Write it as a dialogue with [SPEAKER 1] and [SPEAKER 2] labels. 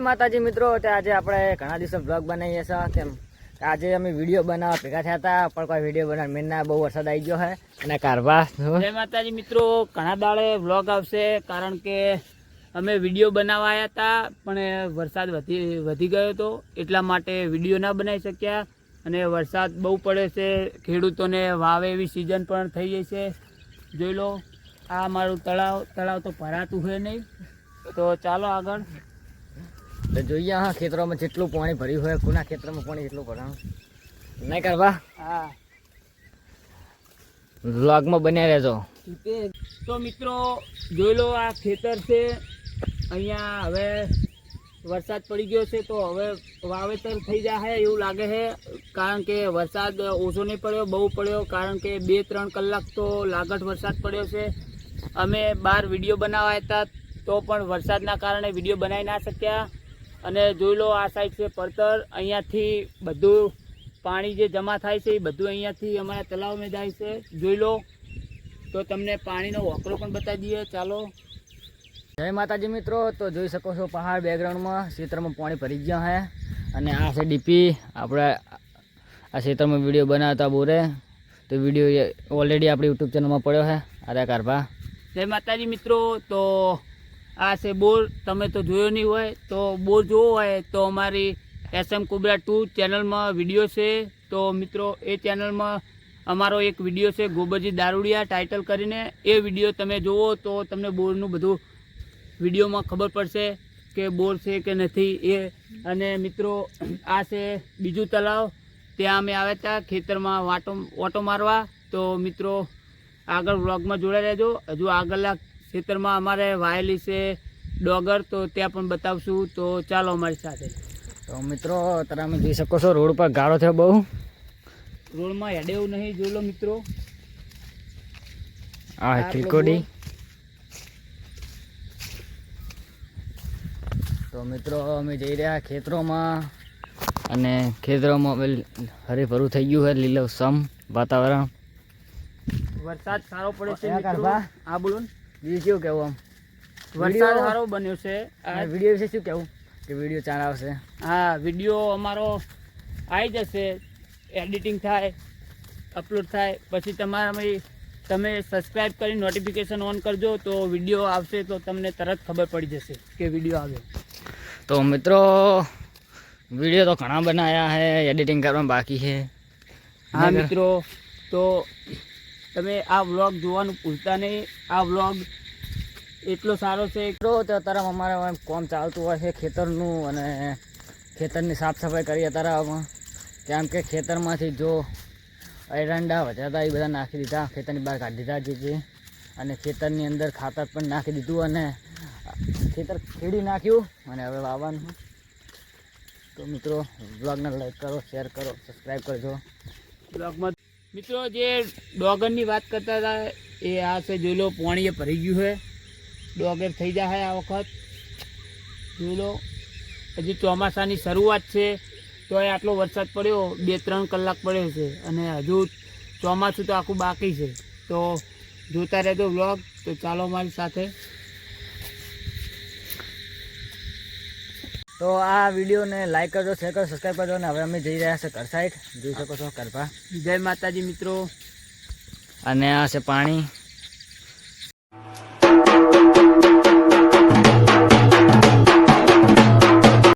[SPEAKER 1] માતાજી મિત્રો આજે આપણે ઘણા દિવસો બ્લોગ બનાવીએ છીએ. તેમ આજે અમે વીડિયો બનાવવા ભેગા થયા હતા, પણ કોઈ વીડિયો બનાવ મેના બહુ વરસાદ આવી ગયો છે અને કારવા
[SPEAKER 2] જય માતાજી મિત્રો, ઘણા દાડે વ્લોગ આવશે, કારણ કે અમે વીડિયો બનાવવા આવ્યા હતા, પણ વરસાદ વધી વધી ગયો હતો એટલા માટે વીડિયો ના બનાવી શક્યા. અને વરસાદ બહુ પડે છે, ખેડૂતોને વાવે એવી સિઝન પણ થઈ ગઈ છે. જોઈ લો, આ મારું તળાવ તળાવ તો ભરાતું હોય નહીં. તો ચાલો આગળ.
[SPEAKER 1] તો જોઈએ હા ખેતરોમાં જેટલું પાણી ભર્યું હોય કોના ખેતરમાં પાણી જેટલું ભરાણું. નહીં કરવા?
[SPEAKER 2] હા.
[SPEAKER 1] વ્લોગમાં બન્યા રહેજો.
[SPEAKER 2] તો મિત્રો જોઈ લો આ ખેતર છે. અહીંયા હવે વરસાદ પડી ગયો છે તો હવે વાવેતર થઈ જાય એવું લાગે છે કારણ કે વરસાદ ઓછો નહીં પડ્યો બહુ પડ્યો. કારણ કે બે ત્રણ કલાક તો લાગટ વરસાદ પડ્યો છે. અમે બહાર વીડિયો બનાવવા હતા તો પણ વરસાદના કારણે વીડિયો બનાવી ના શક્યા. અને જોઈ લો આ સાઈડ છે પડતર. અહીંયાથી બધું પાણી જે જમા થાય છે એ બધું અહીંયાથી અમારા તલાવમાં જાય છે. જોઈ લો. તો તમને પાણીનો વોકરો પણ બતાવી દઈએ. ચાલો.
[SPEAKER 1] જય માતાજી મિત્રો. તો જોઈ શકો છો પહાડ બેકગ્રાઉન્ડમાં. ક્ષેત્રમાં પાણી ભરી ગયા હે. અને આ છે ડીપી. આપણે આ ક્ષેત્રમાં વીડિયો બનાવતા બોરે. તો વીડિયો ઓલરેડી આપણી યુટ્યુબ ચેનલમાં પડ્યો છે અરે કારભા.
[SPEAKER 2] જય માતાજી મિત્રો. તો આ છે બોર. તમે તો જોયો નહીં હોય, તો બોર જોવો હોય તો અમારી એસએમ કુબરા ટુ ચેનલમાં વીડિયો છે. તો મિત્રો, એ ચેનલમાં અમારો એક વીડિયો છે, ગોબરજી દારૂડિયા. ટાઇટલ કરીને એ વીડિયો તમે જુઓ તો તમને બોરનું બધું વિડીયોમાં ખબર પડશે કે બોર છે કે નથી એ. અને મિત્રો, આ છે બીજું તલાવ ત્યાં અમે આવ્યા હતા ખેતરમાં વાટો ઓટો મારવા. તો મિત્રો, આગળ વ્લોગમાં જોડાઈ રહેજો. હજુ આગળના ખેતરમાં અમારે વાયેલી છે ડોગર તો ત્યાં પણ બતાવશું. તો ચાલો અમારી સાથે.
[SPEAKER 1] તો મિત્રો તમે જોઈ શકો છો રોડ પર ગાળો થયો બહુ.
[SPEAKER 2] રોડમાં હેડે એવું નહીં જોઈ લો મિત્રો.
[SPEAKER 1] આ ત્રિકોડી તો મિત્રો અમે જઈ રહ્યા ખેતરોમાં. અને ખેતરોમાં હરીભરું થઈ ગયું છે લીલુંછમ વાતાવરણ.
[SPEAKER 2] વરસાદ સારો પડે છે આ બોલો ને.
[SPEAKER 1] બીજું કેવું કેવું આમ?
[SPEAKER 2] વરસાદ સારો બન્યો છે. આ
[SPEAKER 1] વીડિયો વિશે શું કેવું? કે વીડિયો ચાર આવશે
[SPEAKER 2] હા વીડિયો અમારો આવી જશે એડિટિંગ થાય અપલોડ થાય પછી તમારામાં તમે સબસ્ક્રાઈબ કરી નોટિફિકેશન ઓન કરજો તો વીડિયો આવશે તો તમને તરત ખબર પડી જશે કે વીડિયો આવે.
[SPEAKER 1] તો મિત્રો વીડિયો તો ઘણા બનાવ્યા છે એડિટિંગ કરવા બાકી છે
[SPEAKER 2] હા મિત્રો તો તમે આ વ્લોગ જોવાનું ભૂલતા નહીં. આ વ્લોગ એટલો સારો છે
[SPEAKER 1] તો અત્યારે અમારે કોમ ચાલતું હોય છે ખેતરનું અને ખેતરની સાફ સફાઈ કરી અત્યારે કેમ કે ખેતરમાંથી જો એરંડા વધ્યા એ બધા નાખી દીધા ખેતરની બહાર કાઢી દીધા જે છે અને ખેતરની અંદર ખાતર પણ નાખી દીધું અને ખેતર ખેડી નાખ્યું. અને હવે વાવવાનું. તો મિત્રો બ્લોગને લાઈક કરો શેર કરો સબસ્ક્રાઈબ કરજો.
[SPEAKER 2] બ્લોગમાં મિત્રો, જે ડોગરની વાત કરતા હતા, એ આ છે, જોઈ લો, પોણીએ ભરી ગયું છે. ડોગર થઈ જાય આ વખત. જોઈ લો, હજી ચોમાસાની શરૂઆત છે તો એ આટલો વરસાદ પડ્યો, બે, ત્રણ કલાક પડ્યો છે. અને હજુ ચોમાસું તો આખું બાકી છે. તો જોતા રહેજો વ્લોગ. તો ચાલો મારી સાથે
[SPEAKER 1] તો આ વિડીયોને લાઈક કરજો શેર કરજો સબસ્ક્રાઈબ કરજો અને હવે અમે જઈ રહ્યા છે ઘર જોઈ શકો છો કરપા
[SPEAKER 2] જય માતાજી મિત્રો.
[SPEAKER 1] અને આ છે પાણી.